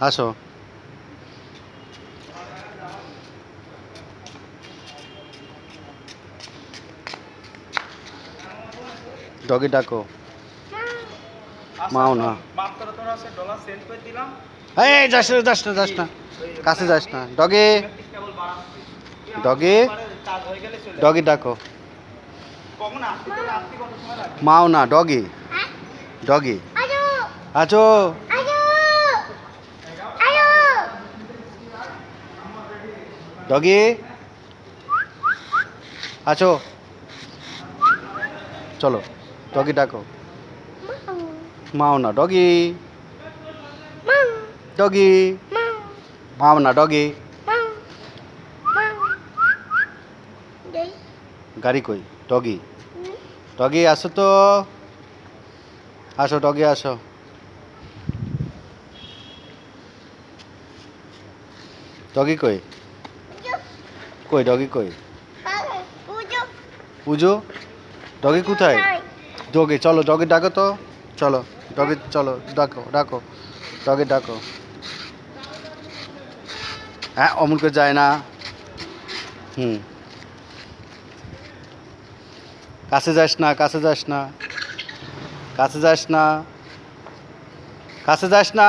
আসো। ডগি ডাকো। মাও না। এই যাস না যাস না যাস না। কাছে যাস না। ডগে। ডগে। ডগি ডাকো। মাও না ডগি। ডগি। আছো ডগি আছো? চলো ডগি ডাকো। মাও না ডগি ডগি মাও না ডগি গাড়ি কই? ডগি ডগি আসো তো। আসো ডগি আসো। ডগি কই? কই ডগি কই? পুজো? ডগি কোথায়? ডগি চলো ডগি ডাকো তো। চলো ডগি চলো, ডাকো ডাকো ডগি ডাকো। হ্যাঁ অমন করে যায় না। হুম। কাছে যাস না, কাছে যাস না। কাছে যাস না। কাছে যাস না।